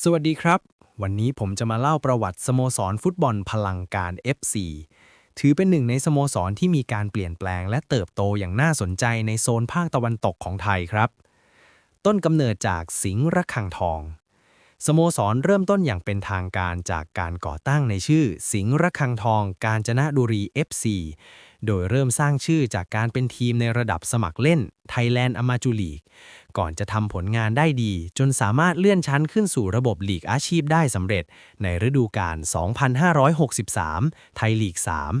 สวัสดีครับ วันนี้ผมจะมาเล่าประวัติสโมสรฟุตบอลพลังการ FC ถือเป็นหนึ่งในสโมสรที่มีการเปลี่ยนแปลงและเติบโตอย่างน่าสนใจในโซนภาคตะวันตกของไทยครับ ต้นกำเนิดจากสิงห์ระฆังทอง สโมสรเริ่มต้นอย่างเป็นทางการจากการก่อตั้งในชื่อ สิงห์ระฆังทอง กาญจนบุรี FC โดยเริ่มสร้างชื่อจากการเป็นทีมในระดับสมัครเล่น Thailand a m a t u League ก่อนจะทำผลงานได้ดี จนสามารถเลื่อนชั้นขึ้นสู่ระบบลีกอาชีพได้สำเร็จ ในฤดูกาล 2563 ไทยลีก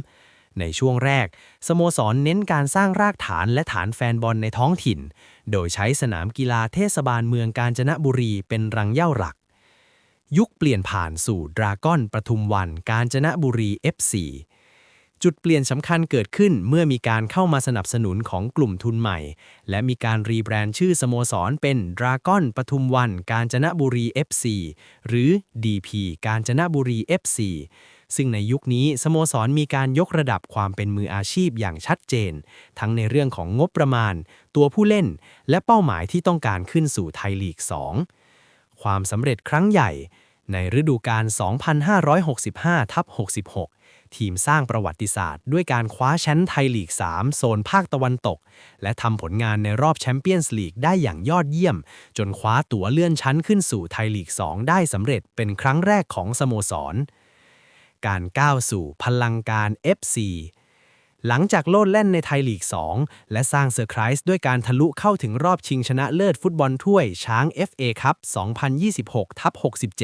3 ในช่วงแรก สโมสรเน้นการสร้างรากฐานและฐานแฟนบอลในท้องถิ่น โดยใช้สนามกีฬาเทศบาลเมืองกาญจนบุรีเป็นรังเย่าหลักยุคเปลี่ยนผ่านสู่ดราก้อนปทุมวันกาญจนบุรี F4 จุดเปลี่ยนสำคัญเกิดขึ้นเมื่อมีการเข้ามาสนับสนุนของกลุ่มทุนใหม่ และมีการรีแบรนด์ชื่อสโมสรเป็นดราก้อนปทุมวัน กาญจนบุรี FC หรือ DP กาญจนบุรี FC ซึ่งในยุคนี้สโมสรมีการยกระดับความเป็นมืออาชีพอย่างชัดเจน ทั้งในเรื่องของงบประมาณ ตัวผู้เล่น และเป้าหมายที่ต้องการขึ้นสู่ไทยลีก 2 ความสำเร็จครั้งใหญ่ ในฤดูกาล 2,565/66 ทีมสร้างประวัติศาสตร์ ด้วยการคว้าแชมป์ไทยลีก 3 โซนภาคตะวันตก และทำผลงานในรอบแชมเปี้ยนส์ลีกได้อย่างยอดเยี่ยม จนคว้าตั๋วเลื่อนชั้นขึ้นสู่ไทยลีก 2 ได้สำเร็จเป็นครั้งแรกของสโมสร การก้าวสู่พลังการ FC หลังจากโลดแล่นในไทยลีก 2 และสร้างเซอร์ไพรส์ด้วยการทะลุเข้าถึงรอบชิงชนะเลิศฟุตบอลถ้วยช้าง FA ครับ 2026ทับ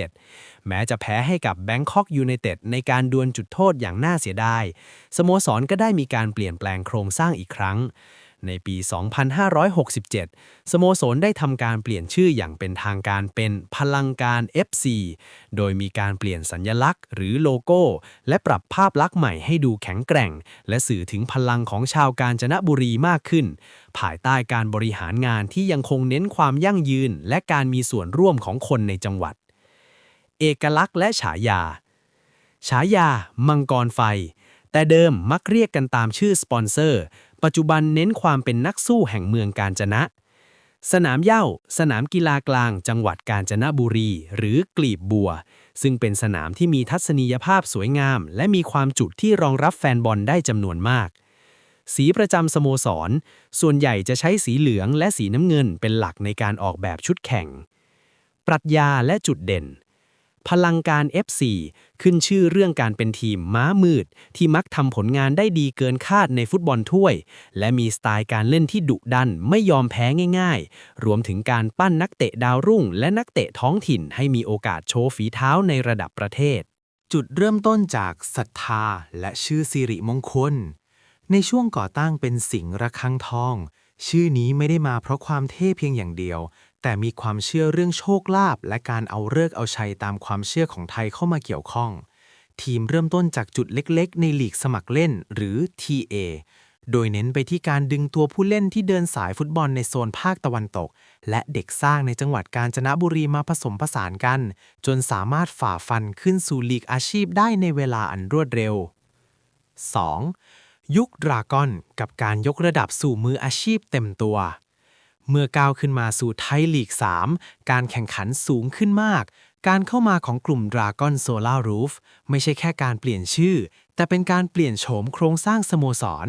67 แม้จะแพ้ให้กับแบงคอกยูไนเต็ดในการดวลจุดโทษอย่างน่าเสียดาย สโมสรก็ได้มีการเปลี่ยนแปลงโครงสร้างอีกครั้ง ในปี 2567 สโมสรได้ทำการเปลี่ยนชื่ออย่างเป็นทางการเป็นพลังการ FC โดยมีการเปลี่ยนสัญลักษณ์หรือโลโก้ และปรับภาพลักษณ์ใหม่ให้ดูแข็งแกร่ง และสื่อถึงพลังของชาวกาญจนบุรีมากขึ้น ภายใต้การบริหารงานที่ยังคงเน้นความยั่งยืน และการมีส่วนร่วมของคนในจังหวัด เอกลักษณ์และฉายา ฉายา มังกรไฟ แต่เดิมมักเรียกกันตามชื่อสปอนเซอร์ ปัจจุบันเน้นความเป็นนักสู้แห่งเมืองกาญจนะ สนามเย้าสนามกีฬากลาง จังหวัดกาญจนบุรี หรือกลีบบัว ซึ่งเป็นสนามที่มีทัศนียภาพสวยงาม และมีความจุที่รองรับแฟนบอลได้จำนวนมาก สีประจำสโมสร ส่วนใหญ่จะใช้สีเหลืองและสีน้ำเงินเป็นหลักในการออกแบบชุดแข่ง ปรัชญาและจุดเด่น พลังการ F4 ขึ้นชื่อเรื่องการเป็นทีมม้ามืด ที่มักทำผลงานได้ดีเกินคาดในฟุตบอลถ้วย และมีสไตล์การเล่นที่ดุดันไม่ยอมแพ้ง่ายๆ รวมถึงการปั้นนักเตะดาวรุ่ง และนักเตะท้องถิ่นให้มีโอกาสโชว์ฝีเท้าในระดับประเทศ จุดเริ่มต้นจากศรัทธาและชื่อสิริมงคล ในช่วงก่อตั้งเป็นสิงห์ระฆังทอง ชื่อนี้ไม่ได้มาเพราะความเท่เพียงอย่างเดียว แต่มีความเชื่อเรื่องโชคลาภและการเอาเลิกเอาชัยตามความเชื่อของไทยเข้ามาเกี่ยวข้อง ทีมเริ่มต้นจากจุดเล็กๆ ในลีกสมัครเล่นหรือ TA โดยเน้นไปที่การดึงตัวผู้เล่นที่เดินสายฟุตบอลในโซนภาคตะวันตก และเด็กสร้างในจังหวัดกาญจนบุรีมาผสมผสานกัน จนสามารถฝ่าฟันขึ้นสู่ลีกอาชีพได้ในเวลาอันรวดเร็ว 2. ยุคดราก้อนกับการยกระดับสู่มืออาชีพเต็มตัว เมื่อก้าวขึ้นมาสู่ไทยลีก 3 การแข่งขันสูงขึ้นมาก การเข้ามาของกลุ่ม Dragon Solar Roof ไม่ใช่แค่การเปลี่ยนชื่อ แต่เป็นการเปลี่ยนโฉมโครงสร้างสโมสร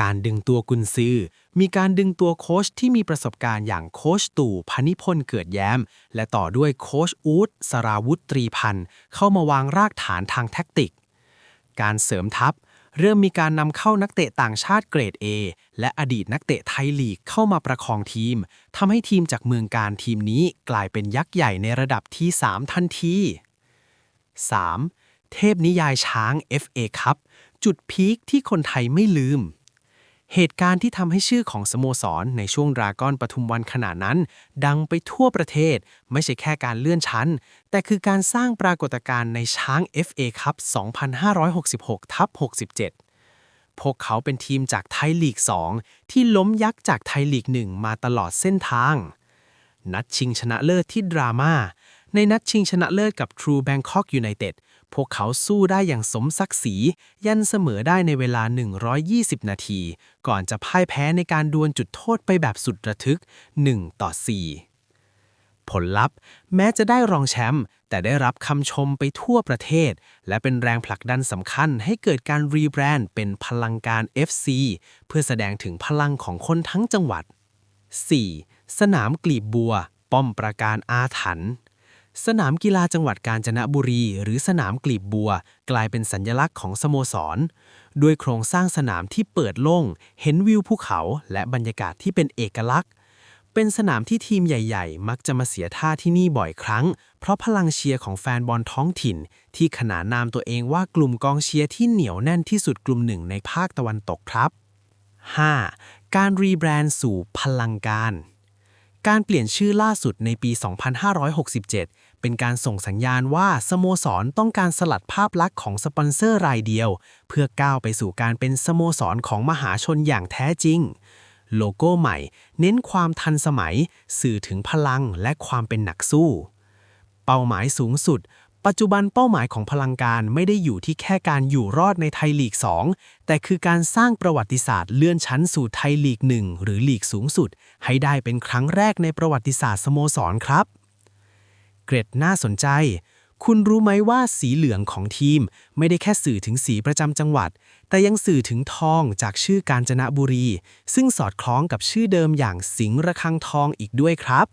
การดึงตัวกุนซือ มีการดึงตัวโค้ชที่มีประสบการณ์อย่างโค้ชตู่พนิพนธ์เกิดแย้ม และต่อด้วยโค้ชอูดสราวุธตรีพันธ์เข้ามาวางรากฐานทางแท็กติก การเสริมทัพ เริ่มมีการนำเข้านักเตะต่างชาติเกรด A และอดีตนักเตะไทยลีกเข้ามาประคองทีมทำให้ทีมจากเมืองการทีมนี้กลายเป็นยักษ์ใหญ่ในระดับที่ 3 ทันที 3. เทพนิยายช้าง FA ครับ จุดพีคที่คนไทยไม่ลืม เหตุการณ์ที่ทำให้ชื่อของสโมสรในช่วงดราก้อนปทุมวันขนาดนั้น ดังไปทั่วประเทศ ไม่ใช่แค่การเลื่อนชั้น แต่คือการสร้างปรากฏการณ์ในช้าง FA ครับ2566ทับ67 พวกเขาเป็นทีมจากไทยลีก 2 ที่ล้มยักษ์จากไทยลีก 1 มาตลอดเส้นทาง นัดชิงชนะเลิศที่ดราม่าในนัดชิงชนะเลิศกับ True Bangkok United พวกเขาสู้ได้อย่างสมศักดิ์ศรี ยันเสมอได้ในเวลา 120 นาที ก่อนจะพ่ายแพ้ในการดวลจุดโทษไปแบบสุดระทึก 1 ต่อ 4 ผลลัพธ์ แม้จะได้รองแชมป์แต่ได้รับคำชมไปทั่วประเทศ และเป็นแรงผลักดันสำคัญให้เกิดการรีแบรนด์เป็นพลังการ FC เพื่อแสดงถึงพลังของคนทั้งจังหวัด 4. สนามกลีบบัว ป้อมประการอาถรรพ์ สนามกีฬาจังหวัดกาญจนบุรี หรือสนามกลีบบัว กลายเป็นสัญลักษณ์ของสโมสร ด้วยโครงสร้างสนามที่เปิดโล่ง เห็นวิวภูเขา และบรรยากาศที่เป็นเอกลักษณ์ เป็นสนามที่ทีมใหญ่ ๆ มักจะมาเสียท่าที่นี่บ่อยครั้ง เพราะพลังเชียร์ของแฟนบอลท้องถิ่น ที่ขนานนามตัวเองว่ากลุ่มกองเชียร์ที่เหนียวแน่นที่สุดกลุ่มหนึ่งในภาคตะวันตกครับ 5. การรีแบรนด์สู่พลังการการเปลี่ยนชื่อล่าสุดในปี 2567 เป็นการส่งสัญญาณว่าสโมสรต้องการสลัดภาพลักษณ์ของสปอนเซอร์รายเดียว เพื่อก้าวไปสู่การเป็นสโมสรของมหาชนอย่างแท้จริง โลโก้ใหม่ เน้นความทันสมัย สื่อถึงพลังและความเป็นหนักสู้ เป้าหมายสูงสุด ปัจจุบันเป้าหมายของพลังการไม่ได้อยู่ที่แค่การอยู่รอดในไทยลีก 2 แต่คือการสร้างประวัติศาสตร์เลื่อนชั้นสู่ไทยลีก 1 หรือลีกสูงสุด ให้ได้เป็นครั้งแรกในประวัติศาสตร์สโมสรครับ เกร็ดน่าสนใจ คุณรู้ไหมว่าสีเหลืองของทีม ไม่ได้แค่สื่อถึงสีประจำจังหวัด แต่ยังสื่อถึงทองจากชื่อกาญจนบุรี ซึ่งสอดคล้องกับชื่อเดิมอย่างสิงห์ระฆังทองอีกด้วยครับ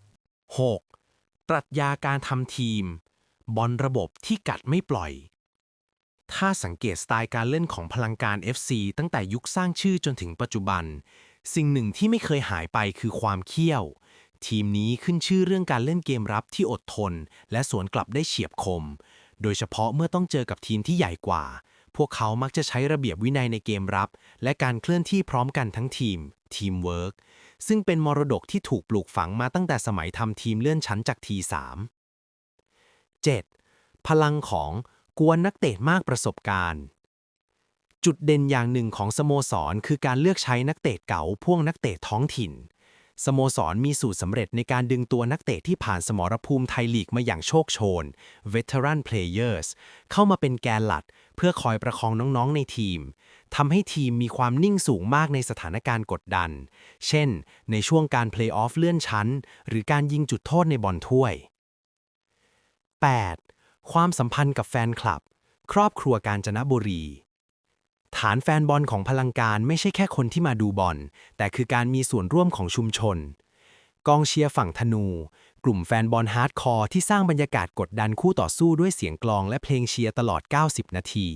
6. ปรัชญาการทำทีม บอลระบบที่กัดไม่ปล่อย ถ้าสังเกตสไตล์การเล่นของพลังการ FC ตั้งแต่ยุคสร้างชื่อจนถึงปัจจุบัน สิ่งหนึ่งที่ไม่เคยหายไปคือความเขี้ยว ทีมนี้ขึ้นชื่อเรื่องการเล่นเกมรับที่อดทน และสวนกลับได้เฉียบคม โดยเฉพาะเมื่อต้องเจอกับทีมที่ใหญ่กว่า พวกเขามักจะใช้ระเบียบวินัยในเกมรับ และการเคลื่อนที่พร้อมกันทั้งทีม ทีมเวิร์กซึ่งเป็นมรดกที่ถูกปลูกฝังมาตั้งแต่สมัยทำทีมเลื่อนชั้นจากทีสาม 7. พลังของกวนนักเตะมากประสบการณ์ จุดเด่นอย่างหนึ่งของสโมสรคือการเลือกใช้นักเตะเก่าพ่วงนักเตะท้องถิ่น สโมสรมีสูตรสำเร็จในการดึงตัวนักเตะที่ผ่านสมรภูมิไทยลีกมาอย่างโชคโชน Veteran Players เข้ามาเป็นแกนหลัก เพื่อคอยประคองน้องๆในทีมทำให้ทีมมีความนิ่งสูงมากในสถานการณ์กดดัน เช่น ในช่วงการเพลย์ออฟเลื่อนชั้น หรือการยิงจุดโทษในบอลถ้วย 8. ความสัมพันธ์กับแฟนคลับ ครอบครัวการจนบุรี ฐานแฟนบอลของพลังการไม่ใช่แค่คนที่มาดูบอล แต่คือการมีส่วนร่วมของชุมชน กองเชียร์ฝั่งธนู กลุ่มแฟนบอลฮาร์ดคอร์ที่สร้างบรรยากาศกดดันคู่ต่อสู้ด้วยเสียงกลองและเพลงเชียร์ตลอด 90 นาที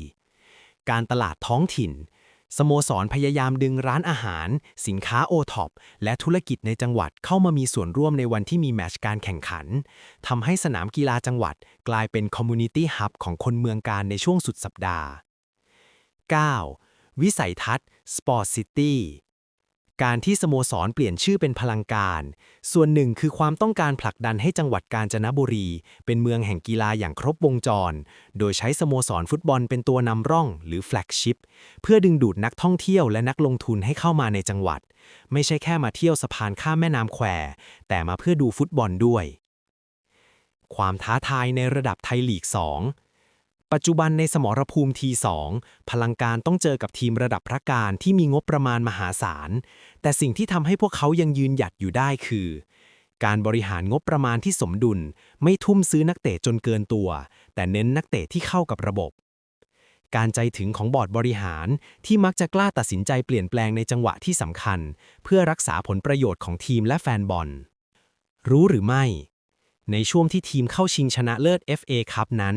การตลาดท้องถิ่น สโมสรพยายามดึงร้านอาหาร สินค้าโอท็อปและธุรกิจในจังหวัดเข้ามามีส่วนร่วมในวันที่มีแมตช์การแข่งขันทำให้สนามกีฬาจังหวัด กลายเป็นคอมมูนิตี้ฮับของคนเมืองการในช่วงสุดสัปดาห์ 9. วิสัยทัศน์ Sport City การที่สโมสรเปลี่ยนชื่อเป็นพลังการ ส่วนหนึ่งคือความต้องการผลักดันให้จังหวัดกาญจนบุรี เป็นเมืองแห่งกีฬาอย่างครบวงจร โดยใช้สโมสรฟุตบอลเป็นตัวนำร่องหรือแฟลกชิพเพื่อดึงดูดนักท่องเที่ยวและนักลงทุนให้เข้ามาในจังหวัด ไม่ใช่แค่มาเที่ยวสะพานข้ามแม่น้ำแคว แต่มาเพื่อดูฟุตบอลด้วย ความท้าทายในระดับไทยลีก 2 ปัจจุบันในสมรภูมิที2พลังการต้องเจอกับทีมระดับพระการที่มีงบประมาณมหาศาล แต่สิ่งที่ทำให้พวกเขายังยืนหยัดอยู่ได้คือ การบริหารงบประมาณที่สมดุล ไม่ทุ่มซื้อนักเตะจนเกินตัว แต่เน้นนักเตะที่เข้ากับระบบ การใจถึงของบอร์ดบริหารที่มักจะกล้าตัดสินใจเปลี่ยนแปลงในจังหวะที่สำคัญ เพื่อรักษาผลประโยชน์ของทีมและแฟนบอล รู้หรือไม่ ในช่วงที่ทีมเข้าชิงชนะเลิศ FA คัพนั้น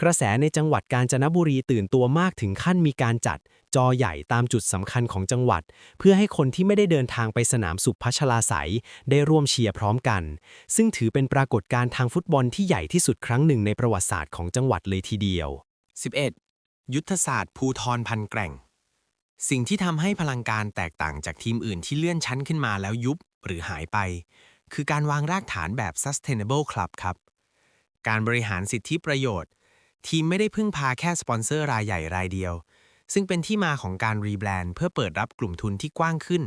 กระแสในจังหวัดกาญจนบุรีตื่นตัวมากถึงขั้นมีการจัด จอใหญ่ตามจุดสำคัญของจังหวัด เพื่อให้คนที่ไม่ได้เดินทางไปสนามสุพัชลาไสยได้ร่วมเชียร์พร้อมกัน ซึ่งถือเป็นปรากฏการณ์ทางฟุตบอลที่ใหญ่ที่สุดครั้งหนึ่งในประวัติศาสตร์ของจังหวัดเลยทีเดียว 11. ยุทธศาสตร์ภูทรพันแกร่ง สิ่งที่ทำให้พลังการแตกต่างจากทีมอื่นที่เลื่อนชั้นขึ้นมาแล้วยุบหรือหายไป คือการวางรากฐานแบบ sustainable club ครับ การบริหารสิทธิประโยชน์ ทีมไม่ได้พึ่งพาแค่สปอนเซอร์รายใหญ่รายเดียว ซึ่งเป็นที่มาของการรีแบรนด์เพื่อเปิดรับกลุ่มทุนที่กว้างขึ้น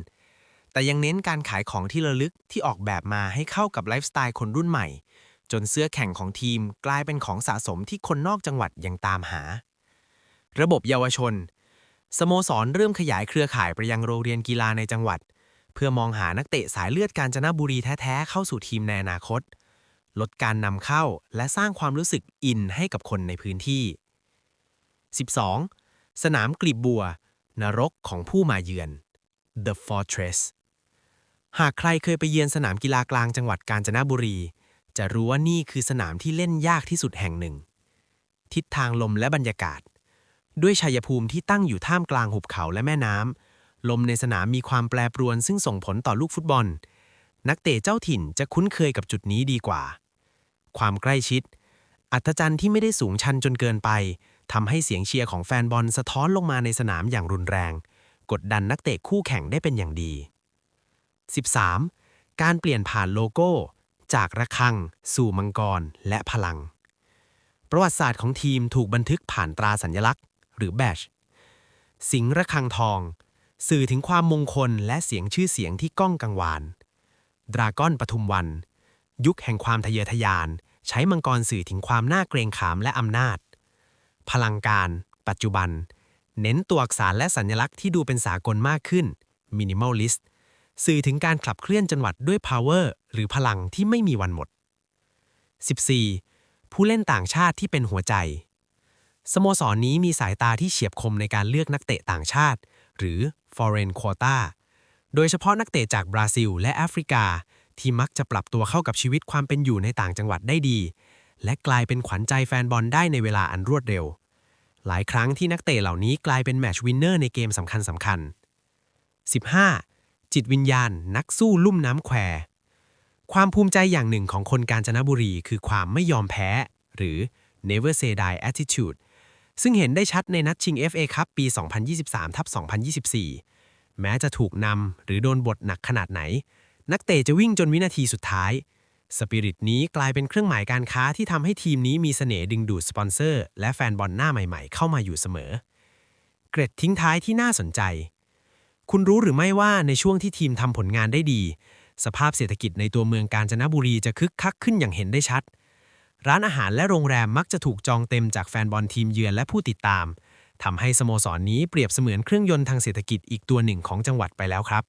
แต่ยังเน้นการขายของที่ระลึกที่ออกแบบมาให้เข้ากับไลฟ์สไตล์คนรุ่นใหม่ จนเสื้อแข่งของทีมกลายเป็นของสะสมที่คนนอกจังหวัดยังตามหา ระบบเยาวชน สโมสรเริ่มขยายเครือข่ายไปยังโรงเรียนกีฬาในจังหวัด เพื่อมองหานักเตะสายเลือดกาญจนบุรีแท้ๆเข้าสู่ทีมในอนาคต ลดการนำเข้าและสร้างความรู้สึกอินให้กับคนในพื้นที่ 12. สนามกลีบบัว นรกของผู้มาเยือน The Fortress หากใครเคยไปเยือนสนามกีฬากลางจังหวัดกาญจนบุรี จะรู้ว่านี่คือสนามที่เล่นยากที่สุดแห่งหนึ่ง ทิศทางลมและบรรยากาศ ด้วยชัยภูมิที่ตั้งอยู่ท่ามกลางหุบเขาและแม่น้ำ ลมในสนามมีความแปรปรวนซึ่งส่งผลต่อลูกฟุตบอล นักเตะเจ้าถิ่นจะคุ้นเคยกับจุดนี้ดีกว่า ความใกล้ชิด อัธจันทร์ที่ไม่ได้สูงชันจนเกินไปทำให้เสียงเชียร์ของแฟนบอลสะท้อนลงมาในสนามอย่างรุนแรง กดดันนักเตะคู่แข่งได้เป็นอย่างดี 13. การเปลี่ยนผ่านโลโก้ จากระฆัง สู่มังกร และพลัง ประวัติศาสตร์ของทีมถูกบันทึกผ่านตราสัญลักษณ์ หรือแบชสิงห์ระฆังทอง สื่อถึงความมงคลและเสียงชื่อเสียงที่ก้องกังวาน ดราก้อนปทุมวัน ยุคแห่งความทะเยอทะยาน ใช้มังกรสื่อถึงความน่าเกรงขามและอำนาจ พลังการ ปัจจุบัน เน้นตัวอักษรและสัญลักษณ์ที่ดูเป็นสากลมากขึ้น minimalist สื่อถึงการขับเคลื่อนจังหวัดด้วย power หรือพลังที่ไม่มีวันหมด 14. ผู้เล่นต่างชาติที่เป็นหัวใจ สโมสรนนี้มีสายตาที่เฉียบคมในการเลือกนักเตะต่างชาติ หรือ foreign quota โดยเฉพาะนักเตะจากบราซิล และแอฟริกา ที่มักจะปรับตัวเข้ากับชีวิตความเป็นอยู่ในต่างจังหวัดได้ดี และกลายเป็นขวัญใจแฟนบอลได้ในเวลาอันรวดเร็ว หลายครั้งที่นักเตะเหล่านี้กลายเป็นแมชวินเนอร์ในเกมสำคัญสำคัญ 15. จิตวิญญาณ นักสู้ลุ่มน้ำแคว ความภูมิใจอย่างหนึ่งของคนกาญจนบุรี คือความไม่ยอมแพ้ หรือ never say die attitude ซึ่งเห็นได้ชัดในนัดชิง FA ครับปี 2023ทับ2024 แม้จะถูกนำหรือโดนบทหนักขนาดไหน นักเตะจะวิ่งจนวินาทีสุดท้ายสปิริตนี้กลายเป็นเครื่องหมายการค้าที่ทำให้ทีมนี้มีเสน่ห์ดึงดูดสปอนเซอร์ และแฟนบอลหน้าใหม่ๆ เข้ามาอยู่เสมอ เกร็ดทิ้งท้ายที่น่าสนใจ คุณรู้หรือไม่ว่าในช่วงที่ทีมทำผลงานได้ดี สภาพเศรษฐกิจในตัวเมืองกาญจนบุรีจะคึกคักขึ้นอย่างเห็นได้ชัด ร้านอาหารและโรงแรมมักจะถูกจองเต็มจากแฟนบอลทีมเยือนและผู้ติดตามทำให้สโมสรนนี้เปรียบเสมือนเครื่องยนต์ทางเศรษฐกิจอีกตัวหนึ่งของจังหวัดไปแล้วครับ